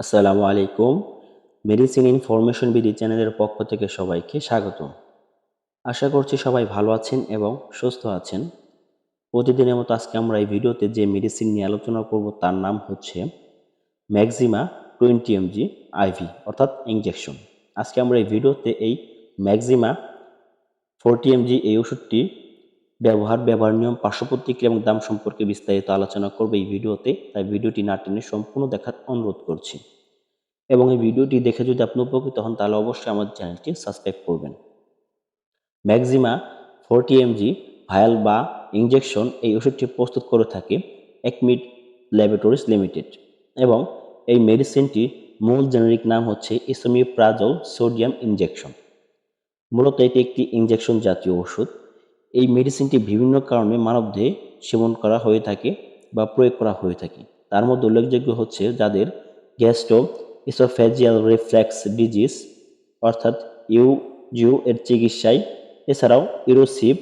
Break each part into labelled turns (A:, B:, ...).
A: আসসালামু আলাইকুম। Medicine information BD চ্যানেলের পক্ষ থেকে সবাইকে স্বাগত আশা করছি সবাই ভালো আছেন এবং সুস্থ আছেন। প্রতিদিনের মতো আজকে আমরা এই ভিডিওতে যে মেডিসিন নিয়ে আলোচনা করব তার নাম হচ্ছে Maxima twenty M G IV অর্থাৎ ইঞ্জেকশন আজকে আমরা এই ভিডিওতে এই ম্যাক্সিমা ফোরটি এমজি এই ওষুধটি ব্যবহার ব্যবহার নিয়ম, পার্শ্ব প্রতিক্রিয়া এবং দাম সম্পর্কে বিস্তারিত আলোচনা করবে এই ভিডিওতে। তাই ভিডিওটি না টেনে সম্পূর্ণ দেখার অনুরোধ করছি। এবং এই ভিডিওটি দেখে যদি আপনি উপকৃত হন, তাহলে অবশ্যই আমার চ্যানেলটি সাবস্ক্রাইব করবেন। ম্যাক্সিমা ফোরটি এমজি ভায়াল বা ইঞ্জেকশন এই ওষুধটি প্রস্তুত করে থাকে একমিড ল্যাবরেটরিজ লিমিটেড এবং এই মেডিসিনটি মূল জেনারিক নাম হচ্ছে ইসোমিপ্রাজল সোডিয়াম ইঞ্জেকশন মূলত এটি একটি ইঞ্জেকশন জাতীয় ওষুধ। এই মেডিসিনটি বিভিন্ন কারণে মানবদেহে সেবন করা হয়ে থাকে বা প্রয়োগ করা হয়ে থাকে। তার মধ্যে উল্লেখযোগ্য হচ্ছে যাদের গ্যাস্ট্রো ইসোফ্যাজিয়াল রিফ্লেক্স ডিজিজ অর্থাৎ ইউজিউ এর চিকিৎসায়। এছাড়াও ইরোসিভ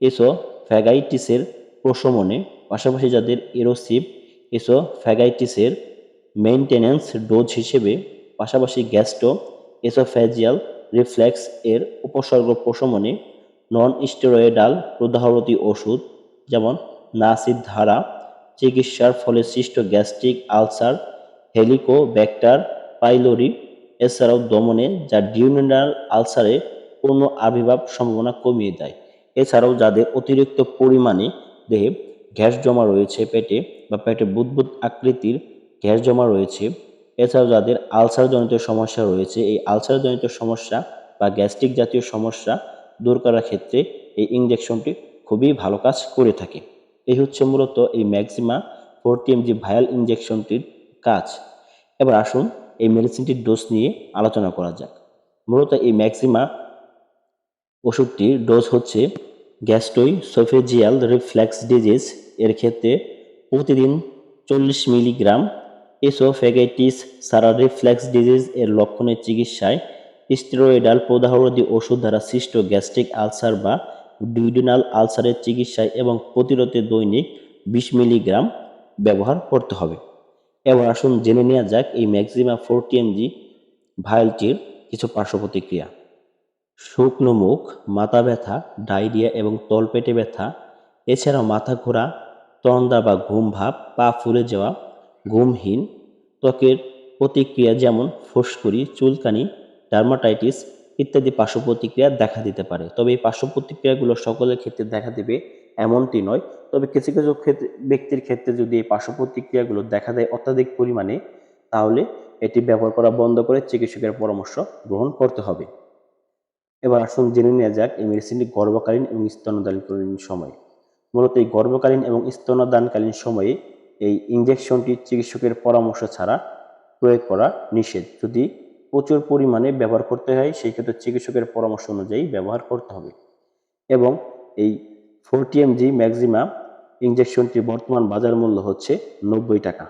A: এসোফ্যাগাইটিসের প্রশমনে, পাশাপাশি যাদের ইরোসিভ এসোফ্যাগাইটিসের মেইনটেনেন্স ডোজ হিসেবে, পাশাপাশি গ্যাস্ট্রো এসোফ্যাজিয়াল রিফ্লেক্স এর উপসর্গ প্রশমনে নন স্টেরয়েডাল প্রদাহরতি ওষুধ, যেমন নাসির ধারা চিকিৎসার ফলে সৃষ্ট গ্যাস্ট্রিক আলসার, হেলিকোব্যাক্টার, পাইলোরি, এছাড়াও দমনে, যা ডিউনেরাল আলসারে পূর্ণ আবির্ভাব সম্ভাবনা কমিয়ে দেয়। এছাড়াও যাদের অতিরিক্ত পরিমাণে দেহে গ্যাস জমা রয়েছে পেটে বা পেটে বুদবুদ আকৃতির গ্যাস জমা রয়েছে, এছাড়াও যাদের আলসারজনিত সমস্যা রয়েছে, এই আলসারজনিত সমস্যা বা গ্যাস্ট্রিক জাতীয় সমস্যা দূর করার ক্ষেত্রে এই ইঞ্জেকশনটি খুবই ভালো কাজ করে থাকে। এই হচ্ছে মূলত এই Maxima forty M G vial ইঞ্জেকশনটির কাজ। এবার আসুন এই মেডিসিনটির ডোজ নিয়ে আলোচনা করা যাক। মূলত এই ম্যাক্সিমা ওষুধটির ডোজ হচ্ছে গ্যাস্ট্রোই সোফেজিয়াল রিফ্লেক্স ডিজিজ এর ক্ষেত্রে প্রতিদিন চল্লিশ মিলিগ্রাম এসোফেগাইটিস সারা রিফ্লেক্স ডিজিজ এর লক্ষণের চিকিৎসায় স্টেরয়েডাল প্রদাহরোধী ওষুধ দ্বারা সৃষ্ট গ্যাস্ট্রিক আলসার বা ডিউডিনাল আলসারের চিকিৎসায় এবং প্রতিরোধে দৈনিক বিশ মিলিগ্রাম ব্যবহার করতে হবে। এবার আসুন জেনে নেওয়া যাক এই ম্যাক্সিমা ফোরটি এমজি ভায়োলটির কিছু পার্শ্ব প্রতিক্রিয়া। শুকনো মুখ, মাথা ব্যথা, ডায়রিয়া এবং তলপেটে ব্যথা, এছাড়াও মাথা ঘোরা তন্দা বা ঘুম ভাব, পা ফুলে যাওয়া, ঘুমহীন ত্বকের প্রতিক্রিয়া যেমন ফুসকুড়ি, চুলকানি ডার্মাটাইটিস ইত্যাদি পার্শ্ব প্রতিক্রিয়া দেখা দিতে পারে। তবে এই পার্শ্ব প্রতিক্রিয়াগুলো সকলের ক্ষেত্রে দেখা দেবে এমনটি নয়। তবে কিছু কিছু ক্ষেত্রে, ব্যক্তির ক্ষেত্রে যদি এই পার্শ্ব প্রতিক্রিয়াগুলো দেখা দেয় অত্যাধিক পরিমাণে, তাহলে এটি ব্যবহার করা বন্ধ করে চিকিৎসকের পরামর্শ গ্রহণ করতে হবে। এবার আসুন জেনে নেওয়া যাক এই মেডিসিনটি গর্ভকালীন এবং স্তনদানকালীন সময়। মূলত এই গর্ভকালীন এবং স্তনদানকালীন সময়ে এই ইঞ্জেকশনটি চিকিৎসকের পরামর্শ ছাড়া প্রয়োগ করা নিষেধ। যদি প্রচুর পরিমাণে ব্যবহার করতে হয়, সেই ক্ষেত্রে চিকিৎসকের পরামর্শ অনুযায়ী ব্যবহার করতে হবে। এবং এই ফোরটি এমজি ম্যাক্সিমাম ইঞ্জেকশনটির বর্তমান বাজার মূল্য হচ্ছে নব্বই টাকা।